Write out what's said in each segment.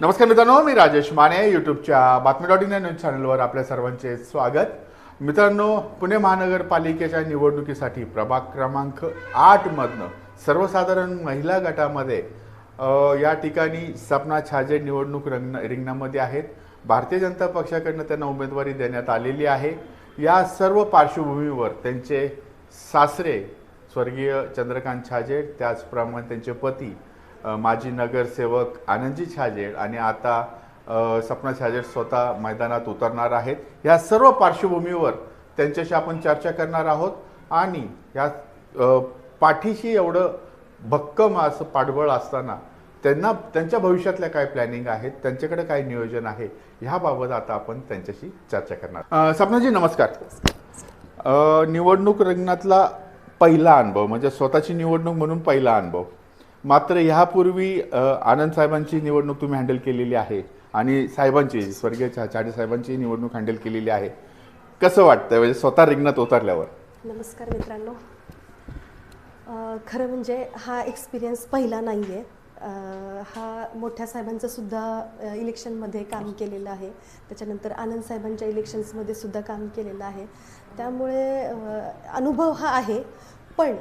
नमस्कार मित्रांनो मी राजेश माने यूट्यूबच्या बातमी डॉट इन न्यूज चॅनलवर आपल्या सर्वांचे स्वागत. मित्रांनो पुणे महानगरपालिकेच्या निवडणुकीसाठी प्रभाग क्रमांक आठमधनं सर्वसाधारण महिला गटामध्ये या ठिकाणी सपना छाजे निवडणूक रंग रिंगणामध्ये आहेत. भारतीय जनता पक्षाकडनं त्यांना उमेदवारी देण्यात आलेली आहे. या सर्व पार्श्वभूमीवर त्यांचे सासरे स्वर्गीय चंद्रकांत छाजे त्याचप्रमाणे त्यांचे पती माजी नगरसेवक आनंदजी छाजेड आणि आता सपना छाजेड स्वतः मैदानात उतरणार आहेत. या सर्व पार्श्वभूमीवर त्यांच्याशी आपण चर्चा करणार आहोत आणि या पाठीशी एवढं भक्कम असं पाठबळ असताना त्यांना त्यांच्या भविष्यातल्या काय प्लॅनिंग आहेत त्यांच्याकडे काय नियोजन आहे ह्याबाबत आता आपण त्यांच्याशी चर्चा करणार. सपनाजी नमस्कार. निवडणूक रंगणातला पहिला अनुभव म्हणजे स्वतःची निवडणूक म्हणून पहिला अनुभव. मात्र ह्यापूर्वी आनंद साहेबांची निवडणूक तुम्ही हँडल केलेली आहे आणि साहेबांची स्वर्गीय चाडे साहेबांची निवडणूक हँडल केलेली आहे. कसं वाटतं म्हणजे स्वतः रिंगणात उतरल्यावर. नमस्कार मित्रांनो. खरं म्हणजे हा एक्सपिरियन्स पहिला नाही आहे हा मोठ्या साहेबांचं सुद्धा इलेक्शनमध्ये काम केलेलं आहे. त्याच्यानंतर आनंद साहेबांच्या इलेक्शन्समध्ये सुद्धा काम केलेलं आहे. त्यामुळे अनुभव हा आहे. पण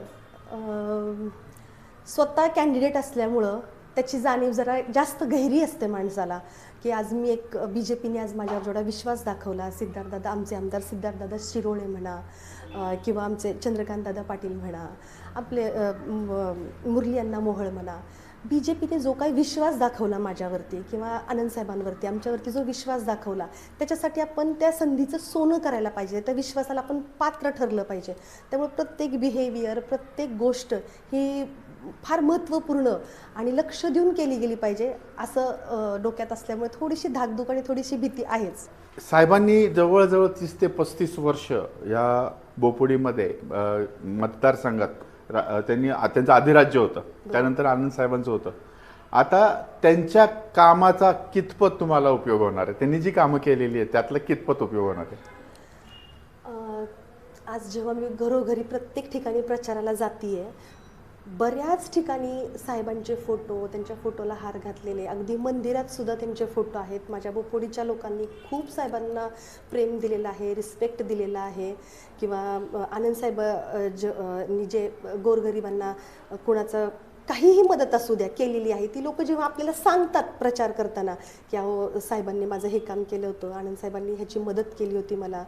स्वतः कॅन्डिडेट असल्यामुळं त्याची जाणीव जरा जास्त गहिरी असते माणसाला की आज मी एक बी जे पीने आज माझ्यावर जेवढा विश्वास दाखवला सिद्धार्थदादा आमचे आमदार सिद्धार्थदादा शिरोळे म्हणा किंवा आमचे चंद्रकांतदादा पाटील म्हणा आपले मुरली अण्णा मोहळ म्हणा बी जे पीने जो काही विश्वास दाखवला माझ्यावरती किंवा आनंदसाहेबांवरती आमच्यावरती जो विश्वास दाखवला त्याच्यासाठी आपण त्या संधीचं सोनं करायला पाहिजे त्या विश्वासाला आपण पात्र ठरलं पाहिजे. त्यामुळे प्रत्येक बिहेवियर प्रत्येक गोष्ट ही फार महत्त्वपूर्ण आणि लक्ष देऊन केली गेली पाहिजे असं डोक्यात असल्यामुळे थोडीशी धाकधूक आणि थोडीशी भीती आहेच. साहेबांनी जवळजवळ तीस ते पस्तीस वर्ष या बोपोडीमध्ये मतदारसंघात त्यांनी त्यांचं अधिराज्य होतं. त्यानंतर आनंद साहेबांचं होतं. आता त्यांच्या कामाचा कितपत तुम्हाला उपयोग होणार आहे? त्यांनी जी कामं केलेली आहेत त्यातला कितपत उपयोग होणार आहे? आज जेव्हा मी घरोघरी प्रत्येक ठिकाणी प्रचाराला जातीये बऱ्याच ठिकाणी साहेबांचे फोटो त्यांच्या फोटोला हार घातलेले. अगदी मंदिरात सुद्धा त्यांचे फोटो आहेत. माझ्या बोपोडीच्या लोकांनी खूप साहेबांना प्रेम दिलेलं आहे रिस्पेक्ट दिलेला आहे. किंवा आनंदसाहेब ज नी जे गोरगरिबांना कोणाचं काहीही मदत असू द्या केलेली आहे. ती लोक जेव्हा आपल्याला सांगतात प्रचार करताना की अहो साहेबांनी माझं हे काम केलं होतं आनंद साहेबांनी ह्याची मदत केली होती मला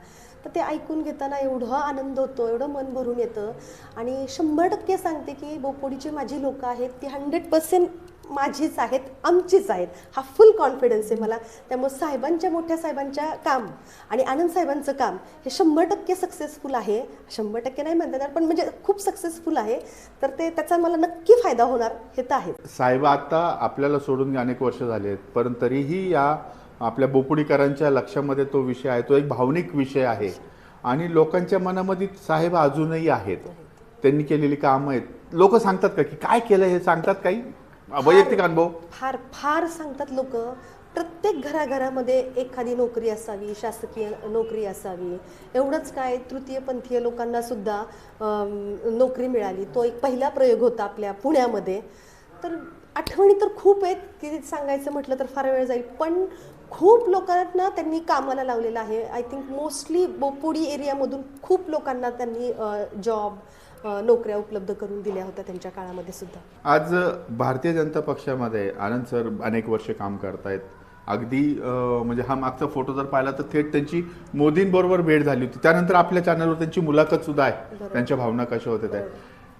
तर ते ऐकून घेताना एवढं आनंद होतो एवढं मन भरून येतं. आणि शंभर टक्के सांगते की बोपोडीचे माझी लोकं आहेत ती हंड्रेड पर्सेंट माझीच आहेत आमचीच आहेत. हा फुल कॉन्फिडन्स आहे मला. त्यामुळे साहेबांच्या मोठ्या साहेबांच्या काम आणि आनंद साहेबांचं काम हे शंभर टक्के सक्सेसफुल आहे. शंभर टक्के नाही म्हणता येणार पण म्हणजे खूप सक्सेसफुल आहे. तर ते त्याचा मला नक्की फायदा होणार हे तर आहे. साहेब आता आपल्याला सोडून अनेक वर्ष झाले आहेत पण तरीही या आपल्या बोपुडीकरांच्या लक्षामध्ये तो विषय आहे तो एक भावनिक विषय आहे. आणि लोकांच्या मनामध्ये साहेब अजूनही आहेत. त्यांनी केलेली कामं आहेत. लोक सांगतात का की काय केलं हे? सांगतात काही? वैयक्तिक अनुभव? फार फार सांगतात लोक. प्रत्येक घराघरामध्ये एखादी नोकरी असावी शासकीय नोकरी असावी. एवढंच काय तृतीयपंथीय लोकांना सुद्धा नोकरी मिळाली. तो एक पहिला प्रयोग होता आपल्या पुण्यामध्ये. तर आठवणी तर खूप आहेत की सांगायचं म्हटलं तर फार वेळ जाईल. पण खूप लोकांना त्यांनी कामाला लावलेलं आहे. आय थिंक मोस्टली बोपोडी एरियामधून खूप लोकांना त्यांनी जॉब नोकऱ्या उपलब्ध करून दिल्या होत्या त्यांच्या काळामध्ये सुद्धा. आज भारतीय जनता पक्षामध्ये आनंद सर अनेक वर्ष काम करतायत. अगदी म्हणजे हा मागचा फोटो जर पाहिला तर थेट त्यांची मोदींबरोबर भेट झाली होती. त्यानंतर आपल्या चॅनलवर त्यांची मुलाखत सुद्धा आहे. त्यांच्या भावना कशा होत्या त्या?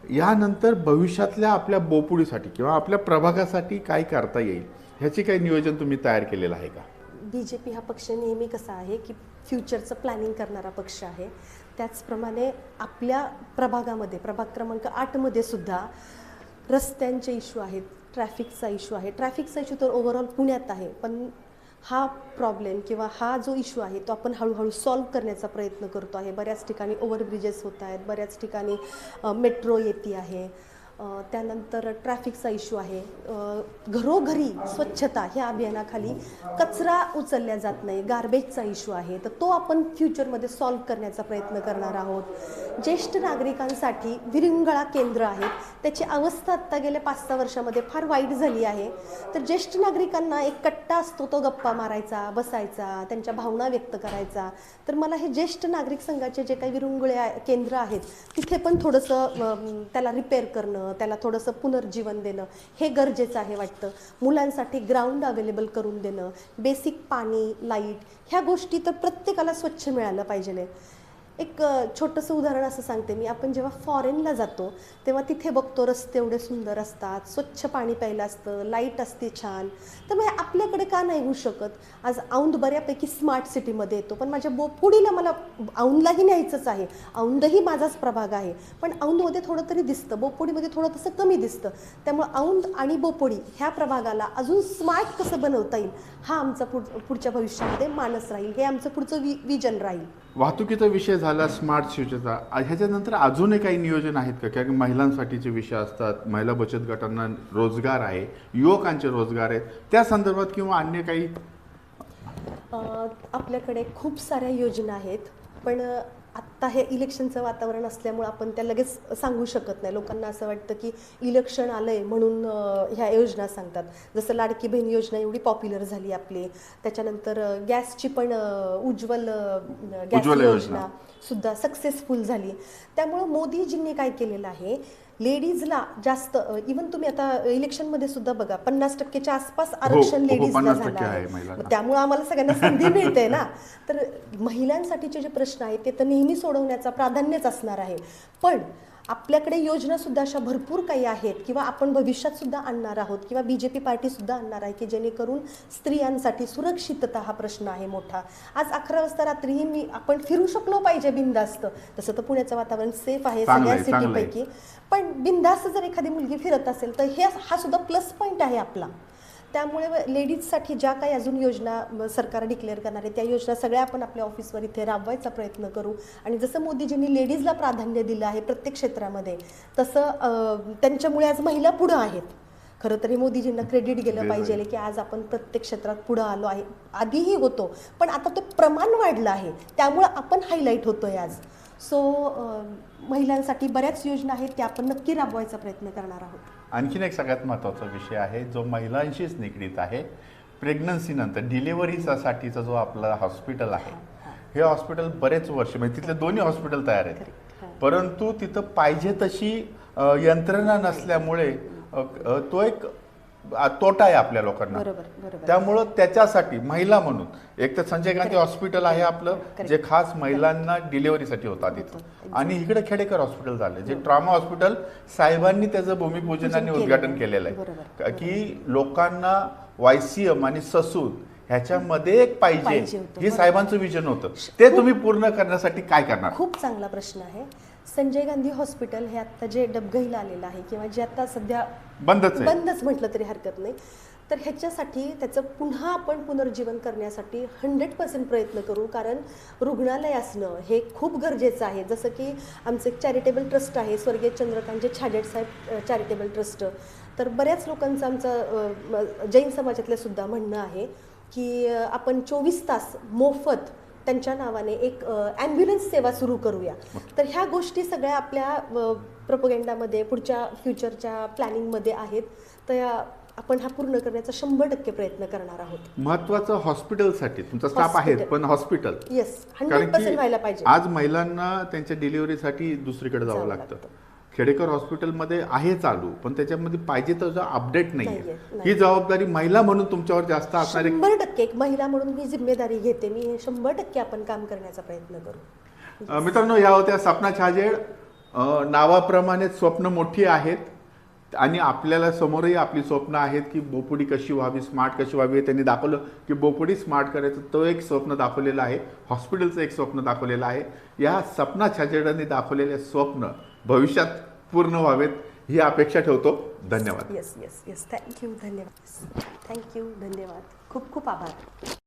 यानंतर भविष्यातल्या आपल्या बोपुडीसाठी किंवा आपल्या प्रभागासाठी काय करता येईल? ह्याची काही नियोजन तुम्ही तयार केलेलं आहे का? बी जे पी हा पक्ष नेहमी कसा आहे की फ्युचरचं प्लॅनिंग करणारा पक्ष आहे. त्याचप्रमाणे आपल्या प्रभागामध्ये प्रभाग क्रमांक आठमध्ये सुद्धा रस्त्यांचे इश्यू आहेत ट्रॅफिकचा इश्यू आहे. ट्रॅफिकचा इश्यू तर ओव्हरऑल पुण्यात आहे पण हा प्रॉब्लेम किंवा हा जो इश्यू आहे तो आपण हळूहळू सॉल्व्ह करण्याचा प्रयत्न करतो आहे. बऱ्याच ठिकाणी ओव्हरब्रिजेस होत आहेत बऱ्याच ठिकाणी मेट्रो येते आहे. त्यानंतर ट्रॅफिकचा इश्यू आहे. घरोघरी स्वच्छता ह्या अभियानाखाली कचरा उचलल्या जात नाही गार्बेजचा इश्यू आहे. तर तो आपण फ्युचरमध्ये सॉल्व्ह करण्याचा प्रयत्न करणार आहोत. ज्येष्ठ नागरिकांसाठी विरंगळा केंद्र आहेत त्याची अवस्था आत्ता गेल्या पाच सहा वर्षामध्ये फार वाईट झाली आहे. तर ज्येष्ठ नागरिकांना एक कट्टा असतो तो गप्पा मारायचा बसायचा त्यांच्या भावना व्यक्त करायचा. तर मला हे ज्येष्ठ नागरिक संघाचे जे काही विरंगुळे केंद्र आहेत तिथे पण थोडंसं त्याला रिपेअर करणं त्याला थोडंसं पुनर्जीवन देणं हे गरजेचं आहे वाटतं. मुलांसाठी ग्राउंड अवेलेबल करून देणं बेसिक पाणी लाइट ह्या गोष्टी तर प्रत्येकाला स्वच्छ मिळालं पाहिजे एक छोटंसं उदाहरण असं सांगते मी. आपण जेव्हा फॉरेनला जातो तेव्हा तिथे बघतो रस्ते एवढे सुंदर असतात स्वच्छ पाणी प्यायला असतं लाइट असते छान. तर मग आपल्याकडे का नाही होऊ शकत? आज औंध बऱ्यापैकी स्मार्ट सिटीमध्ये येतो. पण माझ्या बोपुडीला मला औंधलाही न्यायचंच आहे. औंधही माझाच प्रभाग आहे. पण औंधमध्ये थोडं तरी दिसतं. बोपोडीमध्ये थोडं तसं कमी दिसतं. त्यामुळं औंध आणि बोपोडी ह्या प्रभागाला अजून स्मार्ट कसं बनवता येईल? हा आमचा पुढ पुढच्या भविष्यामध्ये मानस राहील. हे आमचं पुढचं वि विजन राहील. वाहतुकीचा विषय झाला स्मार्ट सिटीचा. ह्याच्यानंतर अजूनही काही नियोजन आहेत का? कारण महिलांसाठीचे विषय असतात महिला बचत गटांना रोजगार आहे युवकांचे रोजगार आहेत. त्या संदर्भात किंवा अन्य काही? आपल्याकडे खूप साऱ्या योजना आहेत पण आत्ता हे इलेक्शनचं वातावरण असल्यामुळे आपण त्या लगेच सांगू शकत नाही. लोकांना असं वाटतं की इलेक्शन आलंय म्हणून ह्या योजना सांगतात. जसं लाडकी बहीण योजना एवढी पॉप्युलर झाली आपली. त्याच्यानंतर गॅसची पण उज्ज्वल गॅस योजना. सुद्धा सक्सेसफुल झाली. त्यामुळं मोदीजींनी काय केलेलं आहे? लेडीजला जास्त इवन तुम्ही आता इलेक्शनमध्ये सुद्धा बघा पन्नास टक्केच्या आसपास आरक्षण हो, लेडीजला 50% झालं आहे. त्यामुळे आम्हाला सगळ्यांना संधी मिळते ना. तर महिलांसाठीचे जे प्रश्न आहेत ते तर नेहमी सोडवण्याचा प्राधान्यच असणार आहे. पण आपल्याकडे योजना सुद्धा अशा भरपूर काही आहेत किंवा आपण भविष्यात सुद्धा आणणार आहोत किंवा बी जे पी पार्टी सुद्धा आणणार आहे की जेणेकरून स्त्रियांसाठी सुरक्षितता हा प्रश्न आहे मोठा. आज अकरा वाजता रात्रीही मी आपण फिरू शकलो पाहिजे बिंदास्त तसं तर पुण्याचं वातावरण सेफ आहे सगळ्या. सिटीपैकी. पण बिंदास्त जर एखादी मुलगी फिरत असेल तर हे हा सुद्धा प्लस पॉईंट आहे आपला. त्यामुळे लेडीजसाठी ज्या काही अजून योजना सरकार डिक्लेअर करणार आहे त्या योजना सगळ्या आपण आपल्या ऑफिसवर इथे राबवायचा प्रयत्न करू. आणि जसं मोदीजींनी लेडीजला प्राधान्य दिलं आहे प्रत्येक क्षेत्रामध्ये तसं त्यांच्यामुळे आज महिला पुढं आहेत. खरं तरी मोदीजींना क्रेडिट गेलं पाहिजे की आज आपण प्रत्येक क्षेत्रात पुढं आलो आहे. आधीही होतो पण आता ते प्रमाण वाढलं आहे. त्यामुळं आपण हायलाईट होतोय आज. सो महिलांसाठी बऱ्याच योजना आहेत त्या आपण नक्की राबवायचा प्रयत्न करणार आहोत. आणखीन एक सगळ्यात महत्त्वाचा विषय आहे जो महिलांशीच निगडीत आहे प्रेग्नन्सीनंतर डिलिव्हरीसाठीचा जो आपला हॉस्पिटल आहे हे हॉस्पिटल बरेच वर्ष म्हणजे तिथले दोन्ही हॉस्पिटल तयार आहेत. हां. परंतु तिथं पाहिजे तशी यंत्रणा नसल्यामुळे तो एक तोटा आहे आपल्या लोकांना त्यामुळं त्याच्यासाठी महिला म्हणून एक तर संजय गांधी हॉस्पिटल आहे आपलं. जे खास महिलांना डिलिव्हरीसाठी होता तिथं. आणि इकडे खेडेकर हॉस्पिटल झालं जे ट्रॉमा हॉस्पिटल साहेबांनी त्याचं भूमिपूजन आणि उद्घाटन केलेलं आहे. का- लोकांना वायसीएम आणि ससून ह्याच्यामध्ये एक पाहिजे. हे. साहेबांचं विजन होतं ते तुम्ही पूर्ण करण्यासाठी काय करणार खूप चांगला प्रश्न आहे संजय गांधी हॉस्पिटल हे आता जे डबघईला आलेलं आहे किंवा जे आता सध्या बंदच बंदच म्हटलं तरी हरकत नाही. तर ह्याच्यासाठी त्याचं पुन्हा आपण पुनर्जीवन करण्यासाठी हंड्रेड पर्सेंट प्रयत्न करू कारण रुग्णालय असणं हे खूप गरजेचं आहे. जसं की आमचं एक चॅरिटेबल ट्रस्ट आहे स्वर्गीय चंद्रकांतचे छाजेड साहेब चॅरिटेबल ट्रस्ट. तर बऱ्याच लोकांचं आमचं जैन समाजातलं सुद्धा म्हणणं आहे की आपण चोवीस तास मोफत त्यांच्या नावाने एक ॲम्ब्युलन्स सेवा सुरू करूया. तर ह्या गोष्टी सगळ्या आपल्या प्रपोगेंडामध्ये पुढच्या फ्युचरच्या प्लॅनिंगमध्ये आहेत. तर आपण हा पूर्ण करण्याचा शंभर टक्के प्रयत्न करणार आहोत. महत्वाचं हॉस्पिटलसाठी तुमचा स्टाफ आहे. पण हॉस्पिटल येस हंड्रेड पर्सेंट व्हायला पाहिजे. आज महिलांना त्यांच्या डिलिव्हरीसाठी दुसरीकडे जावं लागतं. खेडेकर हॉस्पिटलमध्ये आहे चालू पण त्याच्यामध्ये पाहिजे तसं अपडेट नाहीये, ही नाही. जबाबदारी महिला म्हणून तुमच्यावर जास्त असणार शंभर टक्के एक महिला म्हणून मी जिम्मेदारी घेते. मी हे शंभर टक्के आपण काम करण्याचा प्रयत्न करू. मित्रांनो या होत्या सपना छाजेड. अ, नावाप्रमाणे स्वप्न मोठी आहेत. आणि आपल्याला समोरही आपली स्वप्न आहेत की बोपुडी कशी व्हावी स्मार्ट कशी व्हावी त्यांनी दाखवलं की बोपुडी स्मार्ट करायचं तो एक स्वप्न दाखवलेलं आहे हॉस्पिटलचं एक स्वप्न दाखवलेलं आहे. या सपना छाजेडांनी दाखवलेले स्वप्न भविष्यात पूर्ण व्हावेत ही अपेक्षा ठेवतो. धन्यवाद. Yes yes yes thank you धन्यवाद. थँक्यू धन्यवाद. खूप खूप आभार.